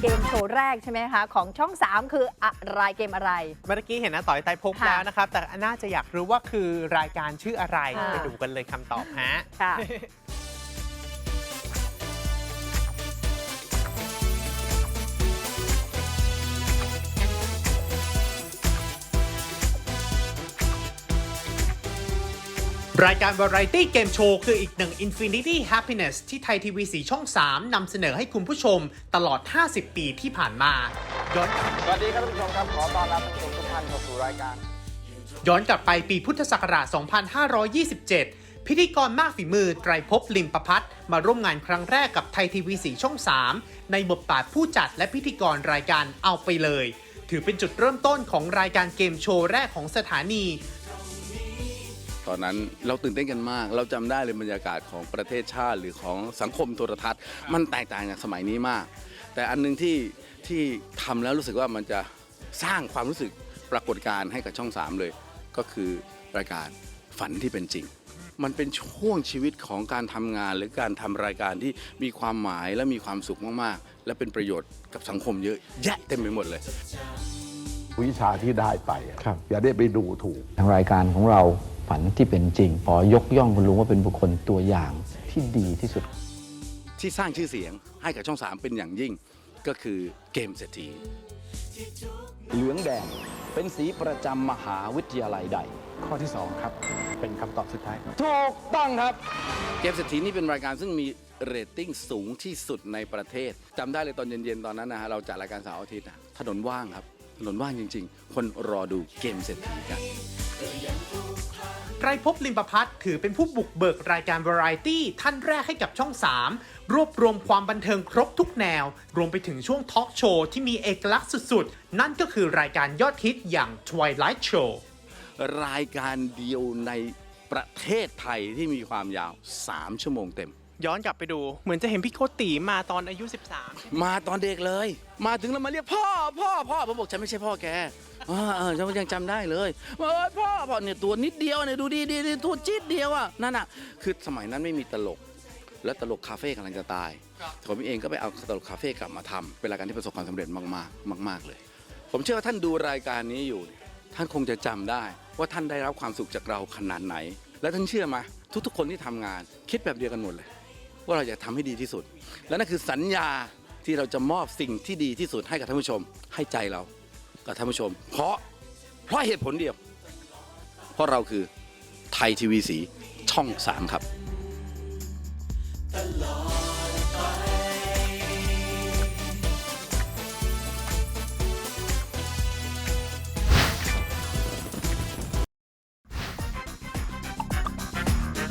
เกมโชว์แรกใช่ไหมคะ ของช่อง 3 คืออะไรเกมอะไร เมื่อกี้เห็นนะต่อยไตรภพค่ะแล้วนะครับ แต่น่าจะอยากรู้ว่าคือรายการชื่ออะไร ค่ะ ไปดูกันเลยคำตอบฮะ ค่ะ รายการ Variety Game Show คืออีกหนึ่ง Infinity Happiness ที่ไทยทีวีสีช่อง 3 นำเสนอให้คุณผู้ชมตลอด 50 ปีที่ผ่านมาย้อนสวัสดีครับท่านผู้ชมครับ ขอต้อนรับท่านผู้ชมทุกท่านเข้าสู่รายการ ย้อนกลับไปปีพุทธศักราช 2527 พิธีกรมากฝีมือไตรภพลิมประพัฒน์มาร่วมงานครั้งแรกกับไทยทีวีสีช่อง 3 ในบทบาทผู้จัดและพิธีกรรายการเอาไปเลย ถือเป็นจุดเริ่มต้นของรายการเกมโชว์แรกของสถานี ตอนนั้นเราตื่นเต้นกันมาก เราจำได้เลยบรรยากาศของประเทศชาติหรือของสังคมโทรทัศน์ มันแตกต่างจากสมัยนี้มาก แต่อันหนึงที่ที่ทำแล้วรู้สึกว่ามันจะสร้างความรู้สึกปรากฏการณ์ให้กับช่อง 3 เลย ก็คือรายการฝันที่เป็นจริง มันเป็นช่วงชีวิตของการทำงานหรือการทำรายการที่มีความหมายและมีความสุขมากๆ และเป็นประโยชน์กับสังคมเยอะแยะเต็มไปหมดเลยวิชาที่ได้ไปอะครับอย่าได้ไปดูถูกทางรายการของเรา ฝันที่เป็นจริง ขอยกย่องคุณลุงว่าเป็นบุคคลตัวอย่างที่ดีที่สุด ที่สร้างชื่อเสียงให้กับช่อง 3 เป็นอย่างยิ่งก็คือเกมเศรษฐีเหลืองแดงเป็นสีประจำมหาวิทยาลัยใด ข้อที่ 2 ครับ เป็นคำตอบสุดท้าย ถูกต้องครับ เกมเศรษฐีนี่เป็นรายการซึ่งมีเรตติ้งสูงที่สุดในประเทศจำได้เลยตอนเย็นๆตอนนั้นนะฮะเราจัดรายการเสาร์อาทิตย์นะถนนว่างครับ ถนนว่างจริง ๆ คนรอดูเกมเศรษฐีกันไต รภพลิมประพัฒน์ถือเป็นผู้บุกเบิกรายการวาไรตี้ท่านแรกให้กับช่อง 3 รวบรวมความบันเทิงครบทุกแนว รวมไปถึงช่วงทอล์กโชว์ที่มีเอกลักษณ์สุดๆ นั่นก็คือรายการยอดฮิตอย่าง Twilight Show รายการเดียวในประเทศไทยที่มีความยาว 3 ชั่วโมงเต็ม ย้อนกลับไปดู เหมือนจะเห็นพี่โกติมาตอนอายุ 13มาตอนเด็กเลย มาถึงแล้วมาเรียกพ่อพ่อพ่อผมบอกฉันไม่ใช่พ่อแกอ่าเออฉันยังจำได้เลยเอยพ่อพ่อเนี่ยตัวนิดเดียวเนี่ยดูดีดีดีตัวจี๊ดเดียวอะนั่นอะคือสมัยนั้นไม่มีตลก และตลกคาเฟ่กำลังจะตายผมเองก็ไปเอาตลกคาเฟ่กลับมาทำเป็นรายการที่ประสบความสำเร็จมากๆ มาก ๆเลย ผมเชื่อว่าท่านดูรายการนี้อยู่เนี่ยท่านคงจะจำได้ ว่าท่านได้รับความสุขจากเราขนาดไหน และท่านเชื่อไหมทุกๆคนที่ทำงานคิดแบบเดียวกันหมดเลย ว่าเราอยากทำให้ดีที่สุด และนั่นคือสัญญาที่เราจะมอบสิ่งที่ดีที่สุดให้กับท่านผู้ชม ให้ใจเรากับท่านผู้ชม เพราะเพราะเหตุผลเดียว เพราะเราคือไทยทีวีสีช่องสามครับ